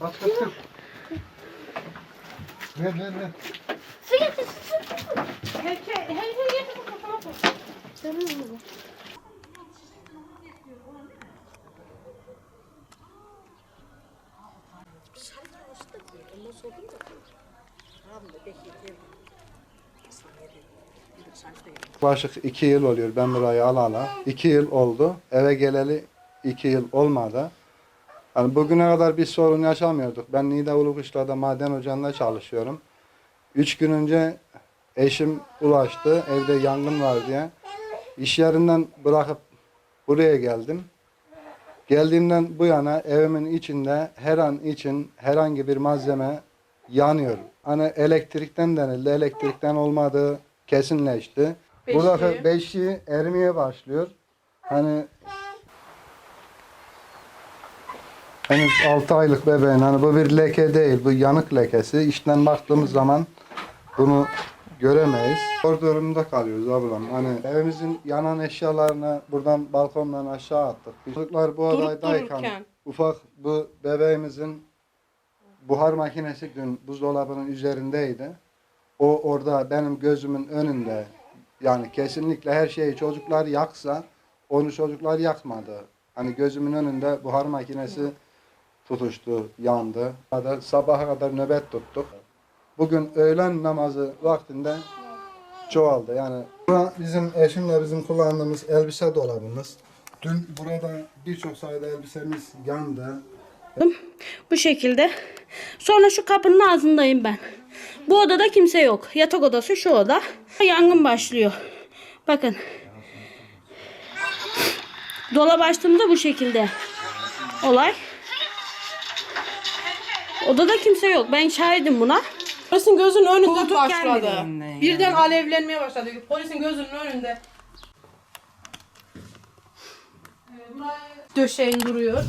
Bak bak bak. Ver ver ver. Su getir su. Her şey, her şey getir bu kafama koy. Canım bu. Yaklaşık iki yıl oluyor ben burayı alalı. İki yıl oldu. Eve geleli iki yıl olmadı. Hani bugüne kadar bir sorun yaşamıyorduk. Ben Nida Ulukuşla'da maden ocağında çalışıyorum. Üç gün önce eşim ulaştı. Evde yangın var diye. İş yerinden bırakıp buraya geldim. Geldiğimden bu yana evimin içinde her an için herhangi bir malzeme yanıyor. Hani elektrikten denildi. Elektrikten olmadığı kesinleşti. Beşiği. Buradaki beşiği erimeye başlıyor. Hani henüz 6 aylık bebeğin hani bu bir leke değil bu yanık lekesi. İçten baktığımız zaman bunu göremeyiz. Zor durumda kalıyoruz ablam. Hani evimizin yanan eşyalarını buradan balkondan aşağı attık. Çocuklar bu Durup odaydayken dururken. ufak bu bebeğimizin buhar makinesi dün buzdolabının üzerindeydi. O orada benim gözümün önünde yani kesinlikle her şeyi çocuklar yaksa onu çocuklar yakmadı. Hani gözümün önünde buhar makinesi tutuştu, yandı. Sabaha kadar nöbet tuttuk. Bugün öğlen namazı vaktinde çoğaldı. Yani bizim eşimle bizim kullandığımız elbise dolabımız. Dün burada birçok sayıda elbisemiz yandı. Bu şekilde. Sonra şu kapının ağzındayım ben. Bu odada kimse yok. Yatak odası şu oda. Yangın başlıyor. Bakın. Dolap açtığımda bu şekilde. Olay. Odada kimse yok. Ben şahidim buna. Polisin gözünün önünde Koltuk başladı. gelmediğinden Birden alevlenmeye başladı. Polisin gözünün önünde. Ee, döşeğin duruyor.